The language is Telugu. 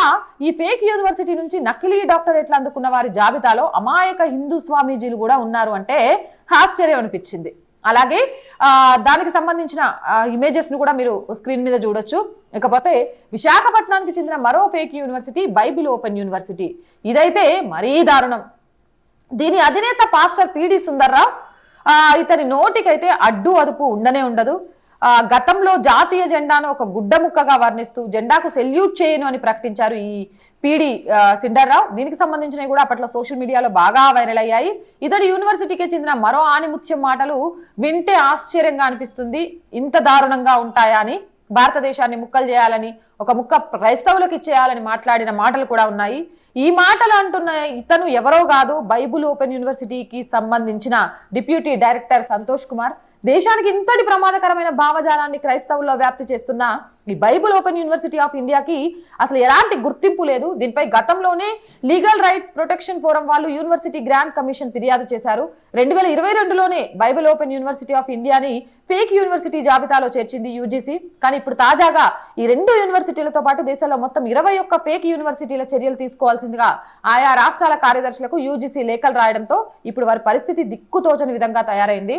ఇక ఈ ఫేక్ యూనివర్సిటీ నుంచి నకిలీ డాక్టరేట్లు అందుకున్న వారి జాబితాలో అమాయక హిందూ స్వామీజీలు కూడా ఉన్నారు అంటే ఆశ్చర్యం అనిపించింది. అలాగే దానికి సంబంధించిన ఇమేజెస్ను కూడా మీరు స్క్రీన్ మీద చూడొచ్చు. ఇకపోతే విశాఖపట్నానికి చెందిన మరో fake university bible open university. ఇదైతే మరీ దారుణం. దీని అధినేత పాస్టర్ పిడి సుందర్రావు ఇతని నోటికైతే అడ్డు అదుపు ఉండనే ఉండదు. గతంలో జాతీయ జెండాను ఒక గుడ్డ ముక్కగా వర్ణిస్తూ జెండాకు సెల్యూట్ చేయను అని ప్రకటించారు ఈ పీడి సిండర్రావు. దీనికి సంబంధించినవి కూడా అప్పట్లో సోషల్ మీడియాలో బాగా వైరల్ అయ్యాయి. ఇతడు యూనివర్సిటీకి చెందిన మరో ఆనిముత్యం మాటలు వింటే ఆశ్చర్యంగా అనిపిస్తుంది. ఇంత దారుణంగా ఉంటాయా అని భారతదేశాన్ని ముక్కలు చేయాలని ఒక ముక్క క్రైస్తవులకు ఇచ్చేయాలని మాట్లాడిన మాటలు కూడా ఉన్నాయి. ఈ మాటలు అంటున్న ఇతను ఎవరో కాదు బైబుల్ ఓపెన్ యూనివర్సిటీకి సంబంధించిన డిప్యూటీ డైరెక్టర్ సంతోష్ కుమార్. దేశానికి ఇంతటి ప్రమాదకరమైన భావజాలాన్ని క్రైస్తవుల్లో వ్యాప్తి చేస్తున్న ఈ బైబుల్ ఓపెన్ యూనివర్సిటీ ఆఫ్ ఇండియాకి అసలు ఎలాంటి గుర్తింపు లేదు. దీనిపై గతంలోనే లీగల్ రైట్స్ ప్రొటెక్షన్ ఫోరం వాళ్ళు యూనివర్సిటీ గ్రాండ్ కమిషన్ ఫిర్యాదు చేశారు. రెండు వేల ఇరవై రెండులోనే బైబిల్ ఓపెన్ యూనివర్సిటీ ఆఫ్ ఇండియాని ఫేక్ యూనివర్సిటీ జాబితాలో చేర్చింది యూజీసీ. కానీ ఇప్పుడు తాజాగా ఈ రెండు యూనివర్సిటీలతో పాటు దేశంలో మొత్తం ఇరవై ఒక్క ఫేక్ యూనివర్సిటీల చర్యలు తీసుకోవాల్సిందిగా ఆయా రాష్ట్రాల కార్యదర్శులకు యూజీసీ లేఖలు రాయడంతో ఇప్పుడు వారి పరిస్థితి దిక్కుతోచని విధంగా తయారైంది.